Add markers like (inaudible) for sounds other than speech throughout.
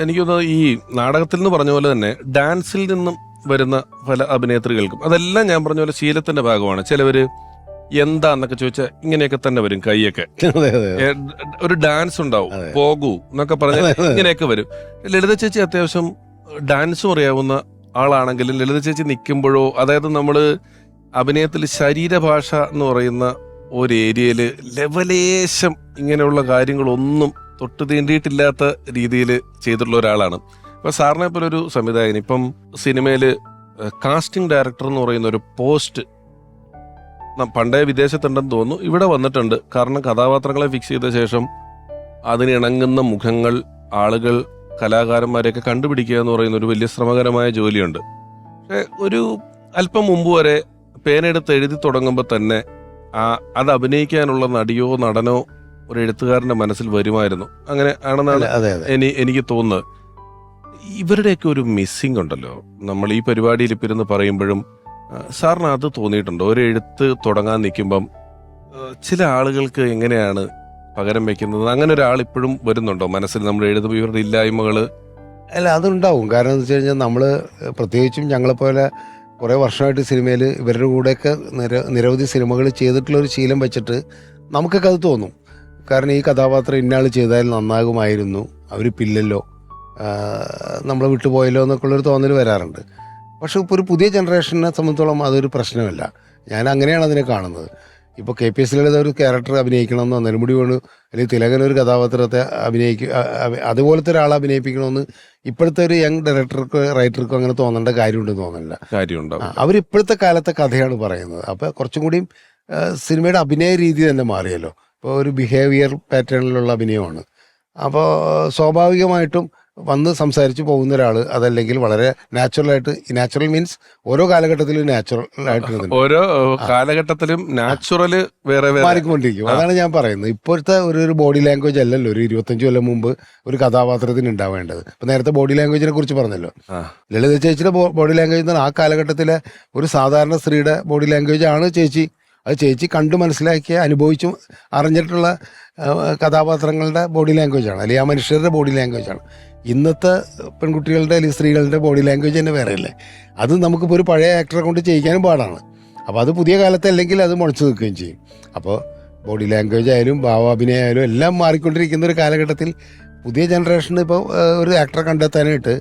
എനിക്കൊന്ന് ഈ നാടകത്തിൽ നിന്ന് പറഞ്ഞ പോലെ തന്നെ ഡാൻസിൽ നിന്നും വരുന്ന പല അഭിനേത്രികൾക്കും അതെല്ലാം ഞാൻ പറഞ്ഞ പോലെ ശീലത്തിന്റെ ഭാഗമാണ്. ചിലവര് എന്താന്നൊക്കെ ചോദിച്ചാൽ ഇങ്ങനെയൊക്കെ തന്നെ വരും കൈയൊക്കെ. (laughs) ഒരു ഡാൻസ് ഉണ്ടാവും പോകൂ എന്നൊക്കെ പറഞ്ഞ. ഇങ്ങനെയൊക്കെ വരും. ലളിത ചേച്ചി അത്യാവശ്യം ഡാൻസും അറിയാവുന്ന ആളാണെങ്കിലും ലളിത ചേച്ചി നിൽക്കുമ്പോഴോ അതായത് നമ്മൾ അഭിനയത്തിൽ ശരീരഭാഷ എന്ന് പറയുന്ന ഒരു ഏരിയയിൽ ലെവലേശം ഇങ്ങനെയുള്ള കാര്യങ്ങളൊന്നും തൊട്ട് തീണ്ടിയിട്ടില്ലാത്ത രീതിയിൽ ചെയ്തിട്ടുള്ള ഒരാളാണ്. ഇപ്പൊ സാറിനെ പോലെ ഒരു സംവിധായകൻ ഇപ്പം സിനിമയിൽ കാസ്റ്റിംഗ് ഡയറക്ടർ എന്ന് പറയുന്ന ഒരു പോസ്റ്റ് പണ്ടേ വിദേശത്തുണ്ടെന്ന് തോന്നുന്നു ഇവിടെ വന്നിട്ടുണ്ട്. കാരണം കഥാപാത്രങ്ങളെ ഫിക്സ് ചെയ്ത ശേഷം അതിനിണങ്ങുന്ന മുഖങ്ങൾ ആളുകൾ കലാകാരന്മാരെയൊക്കെ കണ്ടുപിടിക്കുക എന്ന് പറയുന്ന ഒരു വലിയ ശ്രമകരമായ ജോലിയുണ്ട്. പക്ഷെ ഒരു അല്പം മുമ്പ് വരെ പേനെടുത്ത് എഴുതി തുടങ്ങുമ്പോൾ തന്നെ ആ അത് അഭിനയിക്കാനുള്ള നടിയോ നടനോ ഒരു എഴുത്തുകാരന്റെ മനസ്സിൽ വരുമായിരുന്നു. അങ്ങനെ ആണെന്നാണ് എനി എനിക്ക് തോന്നുന്നത്. ഇവരുടെയൊക്കെ ഒരു മിസ്സിംഗ് ഉണ്ടല്ലോ. നമ്മൾ ഈ പരിപാടിയിൽ ഇപ്പം ഇരുന്ന് പറയുമ്പോഴും സാറിന് അത് തോന്നിയിട്ടുണ്ടോ? ഒരു എഴുത്ത് തുടങ്ങാൻ നിൽക്കുമ്പം ചില ആളുകൾക്ക് എങ്ങനെയാണ് പകരം വെക്കുന്നത്? അങ്ങനെ ഒരാൾ ഇപ്പോഴും വരുന്നുണ്ടോ? മനസ്സിൽ നമ്മൾ എഴുതുമ്പോൾ ഇവരുടെ ഇല്ലായ്മകൾ അല്ല അതുണ്ടാവും. കാരണം എന്ന് വെച്ച് കഴിഞ്ഞാൽ നമ്മൾ പ്രത്യേകിച്ചും ഞങ്ങളെപ്പോലെ കുറേ വർഷമായിട്ട് സിനിമയിൽ ഇവരുടെ കൂടെയൊക്കെ നിര നിരവധി സിനിമകൾ ചെയ്തിട്ടുള്ള ഒരു ശീലം വെച്ചിട്ട് നമുക്കൊക്കെ അത് തോന്നും. കാരണം ഈ കഥാപാത്രം ഇന്നയാൾ ചെയ്താൽ നന്നാകുമായിരുന്നു. അവർ പില്ലല്ലോ. നമ്മളെ വിട്ടുപോയല്ലോ എന്നൊക്കെ ഉള്ളൊരു തോന്നൽ വരാറുണ്ട്. പക്ഷെ ഇപ്പോൾ ഒരു പുതിയ ജനറേഷനെ സംബന്ധിച്ചോളം അതൊരു പ്രശ്നമല്ല. ഞാൻ അങ്ങനെയാണ് അതിനെ കാണുന്നത്. ഇപ്പോൾ കെ പി എസ് ലളിത ഒരു ക്യാരക്ടർ അഭിനയിക്കണമെന്നോ നെടുമുടി വേണു അല്ലെങ്കിൽ തിലകൻ ഒരു കഥാപാത്രത്തെ അഭിനയിക്കുക അതുപോലത്തെ ഒരാളെ അഭിനയിപ്പിക്കണമെന്ന് ഇപ്പോഴത്തെ ഒരു യങ് ഡയറക്ടർക്കോ റൈറ്റർക്കോ അങ്ങനെ തോന്നേണ്ട കാര്യമുണ്ടെന്ന് തോന്നുന്നില്ല ഇപ്പോഴത്തെ കാലത്തെ കഥയാണ് പറയുന്നത്. അപ്പോൾ കുറച്ചും കൂടിയും സിനിമയുടെ അഭിനയ രീതി തന്നെ മാറിയല്ലോ. ഇപ്പോൾ ഒരു ബിഹേവിയർ പാറ്റേണിലുള്ള അഭിനയമാണ്. അപ്പോൾ സ്വാഭാവികമായിട്ടും വന്ന് സംസാരിച്ച് പോകുന്ന ഒരാൾ അതല്ലെങ്കിൽ വളരെ നാച്ചുറലായിട്ട് നാച്ചുറൽ മീൻസ് ഓരോ കാലഘട്ടത്തിലും നാച്ചുറൽ ആയിട്ട് ഓരോ കാലഘട്ടത്തിലും നാച്ചുറൽ വേറെ മാറിക്കൊണ്ടിരിക്കും. അതാണ് ഞാൻ പറയുന്നത്. ഇപ്പോഴത്തെ ഒരു ഒരു ബോഡി ലാംഗ്വേജ് അല്ലല്ലോ ഒരു ഇരുപത്തഞ്ച് കൊല്ലം മുമ്പ് ഒരു കഥാപാത്രത്തിന് ഉണ്ടാവേണ്ടത്. ഇപ്പൊ നേരത്തെ ബോഡി ലാംഗ്വേജിനെ കുറിച്ച് പറഞ്ഞല്ലോ. ലളിത ചേച്ചിയുടെ ബോഡി ലാംഗ്വേജ് എന്ന് പറഞ്ഞാൽ ആ കാലഘട്ടത്തിലെ ഒരു സാധാരണ സ്ത്രീയുടെ ബോഡി ലാംഗ്വേജ് ആണ് ചേച്ചി അത് ചേച്ചി കണ്ടു മനസ്സിലാക്കിയ അനുഭവിച്ചും അറിഞ്ഞിട്ടുള്ള കഥാപാത്രങ്ങളുടെ ബോഡി ലാംഗ്വേജ് ആണ്. അല്ലെങ്കിൽ ആ മനുഷ്യരുടെ ബോഡി ലാംഗ്വേജ് ആണ്. ഇന്നത്തെ പെൺകുട്ടികളുടെ അല്ലെങ്കിൽ സ്ത്രീകളുടെ ബോഡി ലാംഗ്വേജ് തന്നെ വേറെ അല്ലേ അത് നമുക്കിപ്പോൾ ഒരു പഴയ ആക്ടറെ കൊണ്ട് ചെയ്യിക്കാനും പാടാണ്. അപ്പോൾ അത് പുതിയ കാലത്ത് അല്ലെങ്കിൽ അത് മുളച്ചു നിൽക്കുകയും ചെയ്യും. അപ്പോൾ ബോഡി ലാംഗ്വേജ് ആയാലും ഭാവാഭിനയം ആയാലും എല്ലാം മാറിക്കൊണ്ടിരിക്കുന്ന ഒരു കാലഘട്ടത്തിൽ പുതിയ ജനറേഷന് ഇപ്പോൾ ഒരു ആക്ടറെ കണ്ടെത്താനായിട്ട്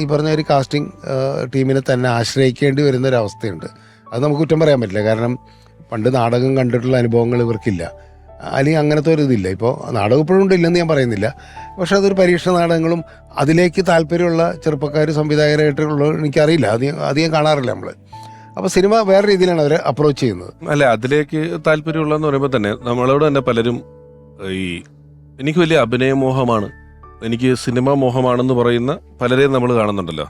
ഈ പറഞ്ഞ ഒരു കാസ്റ്റിംഗ് ടീമിനെ തന്നെ ആശ്രയിക്കേണ്ടി വരുന്ന ഒരു അവസ്ഥയുണ്ട്. അത് നമുക്ക് കുറ്റം പറയാൻ പറ്റില്ല. കാരണം പണ്ട് നാടകം കണ്ടിട്ടുള്ള അനുഭവങ്ങൾ ഇവർക്കില്ല. അല്ലെങ്കിൽ അങ്ങനത്തെ ഒരു ഇതില്ല. ഇപ്പോൾ നാടകം ഇപ്പോഴും ഇല്ലെന്ന് ഞാൻ പറയുന്നില്ല. പക്ഷേ അതൊരു പരീക്ഷ നാടകങ്ങളും അതിലേക്ക് താല്പര്യമുള്ള ചെറുപ്പക്കാർ സംവിധായകരായിട്ടുള്ള എനിക്കറിയില്ല. അത് അധികം കാണാറില്ല നമ്മൾ അപ്പോൾ സിനിമ വേറെ രീതിയിലാണ് അവർ അപ്രോച്ച് ചെയ്യുന്നത്. അല്ല അതിലേക്ക് താല്പര്യമുള്ളതെന്ന് പറയുമ്പോൾ തന്നെ നമ്മളോട് തന്നെ പലരും ഈ എനിക്ക് വലിയ അഭിനയമോഹമാണ് എനിക്ക് സിനിമ മോഹമാണെന്ന് പറയുന്ന പലരെയും നമ്മൾ കാണുന്നുണ്ടല്ലോ.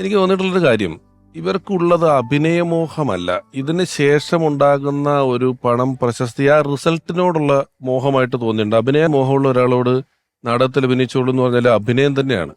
എനിക്ക് തോന്നിയിട്ടുള്ളൊരു കാര്യം ഇവർക്കുള്ളത് അഭിനയമോഹമല്ല. ഇതിന് ശേഷമുണ്ടാകുന്ന ഒരു പണം പ്രശസ്തി ആ റിസൾട്ടിനോടുള്ള മോഹമായിട്ട് തോന്നിയിട്ടുണ്ട്. അഭിനയ മോഹമുള്ള ഒരാളോട് നാടകത്തിൽ അഭിനയിച്ചോളൂ എന്ന് പറഞ്ഞാൽ അഭിനയം തന്നെയാണ്.